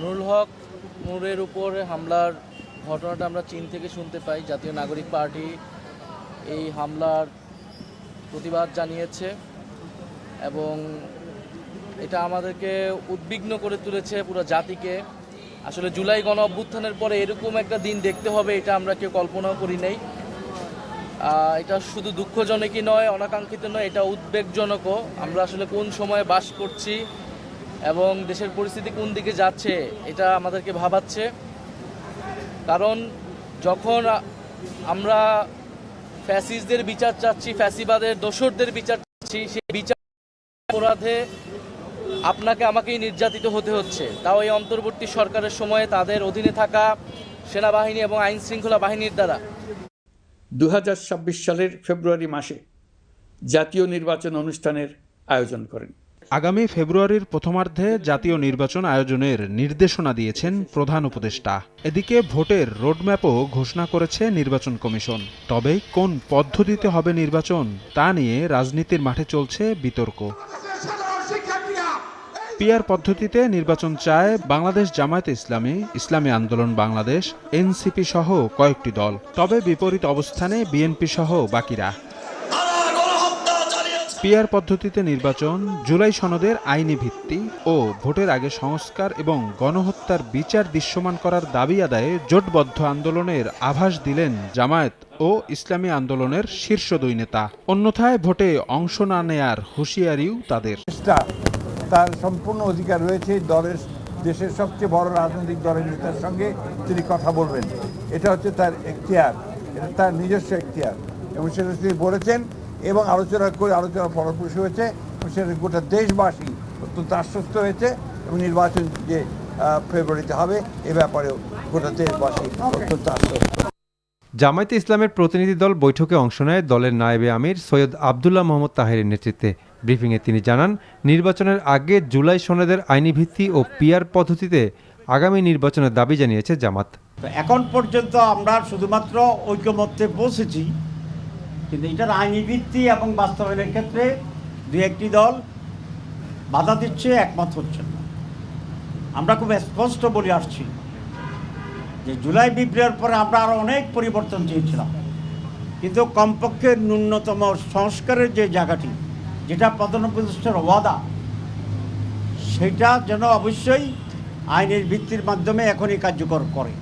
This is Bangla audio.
নুরুল হক নূরের উপর হামলার ঘটনাটা আমরা চীন থেকে শুনতে পাই। জাতীয় নাগরিক পার্টি এই হামলার প্রতিবাদ জানিয়েছে এবং এটা আমাদেরকে উদ্বিগ্ন করে তুলেছে পুরো জাতিকে। আসলে জুলাই গণ অভ্যুত্থানের পরে এরকম একটা দিন দেখতে হবে, এটা আমরা কেউ কল্পনাও করি নাই। এটা শুধু দুঃখজনকই নয়, অনাকাঙ্ক্ষিত নয়, এটা উদ্বেগজনকও। আমরা আসলে কোন সময়ে বাস করছি এবং দেশের পরিস্থিতি কোন দিকে যাচ্ছে, এটা আমাদেরকে ভাবাচ্ছে। কারণ যখন আমরা ফ্যাসিস্টদের বিচার চাচ্ছি, ফ্যাসিবাদের দোসরদের বিচার চাচ্ছি, সেই বিচার অপরাধে আপনাকে আমাকেই নির্যাতিত হতে হচ্ছে। তাও এই অন্তর্বর্তী সরকারের সময়ে তাদের অধীনে থাকা সেনাবাহিনী এবং আইন শৃঙ্খলা বাহিনীর দ্বারা। দু হাজার ছাব্বিশ সালের ফেব্রুয়ারি মাসে জাতীয় নির্বাচন অনুষ্ঠানের আয়োজন করেন। আগামী ফেব্রুয়ারির প্রথমার্ধে জাতীয় নির্বাচন আয়োজনের নির্দেশনা দিয়েছেন প্রধান উপদেষ্টা। এদিকে ভোটের রোডম্যাপও ঘোষণা করেছে নির্বাচন কমিশন। তবে কোন পদ্ধতিতে হবে নির্বাচন তা নিয়ে রাজনীতির মাঠে চলছে বিতর্ক। পিআর পদ্ধতিতে নির্বাচন চায় বাংলাদেশ জামায়াতে ইসলামী ইসলামী আন্দোলন বাংলাদেশ, এনসিপি সহ কয়েকটি দল। তবে বিপরীত অবস্থানে বিএনপি সহ বাকিরা। পিআর পদ্ধতিতে নির্বাচন, জুলাই সনদের আইনি ভিত্তি ও ভোটের আগে সংস্কার এবং গণহত্যার বিচার দৃশ্যমান করার দাবি আদায়ে জোটবদ্ধ আন্দোলনের আভাস দিলেন জামায়াত ও ইসলামী আন্দোলনের শীর্ষ দুই নেতা। অন্যথায় ভোটে অংশ না নেয়ার হুঁশিয়ারিও তাদের। তার সম্পূর্ণ অধিকার রয়েছে দলের, দেশের সবচেয়ে বড় রাজনৈতিক দলের নেতার সঙ্গে তিনি কথা বলবেন। এটা হচ্ছে তার এখতিয়ার, এটা তার নিজস্ব এখতিয়ার। এবং সেটা তিনি বলেছেন এবং আলোচনা করে আলোচনা ফলপ্রসূ হয়েছে সেটা গোটা দেশবাসী অত্যন্ত আশ্বস্ত হয়েছে এবং নির্বাচন যে ফেব্রুয়ারিতে হবে এ ব্যাপারেও গোটা দেশবাসী অত্যন্ত আশ্বস্ত। জামায়াতে ইসলামের প্রতিনিধি দল বৈঠকে অংশ নেয় দলের নায়েবে আমির সৈয়দ আবদুল্লাহ মোহাম্মদ তাহেরের নেতৃত্বে। ব্রিফিংয়ে তিনি জানান নির্বাচনের আগে জুলাই সনদের আইনি ভিত্তি ও পিআর পদ্ধতিতে আগামী নির্বাচনের দাবি জানিয়েছে জামাত। এখন পর্যন্ত আমরা শুধুমাত্র ঐক্যমত্যে পৌঁছেছি। কিন্তু এটার আইনি ভিত্তি এবং বাস্তবায়নের ক্ষেত্রে দু একটি দল বাধা দিচ্ছে, একমত হচ্ছে না। আমরা খুব স্পষ্ট বলে আসছি যে জুলাই বিপ্লবের পরে আমরা আরও অনেক পরিবর্তন চেয়েছিলাম। কিন্তু কমপক্ষে ন্যূনতম সংস্কারের যে জায়গাটি, যেটা প্রধান উপদেষ্টার ওয়াদা, সেটা যেন অবশ্যই আইনের ভিত্তির মাধ্যমে এখনই কার্যকর করে।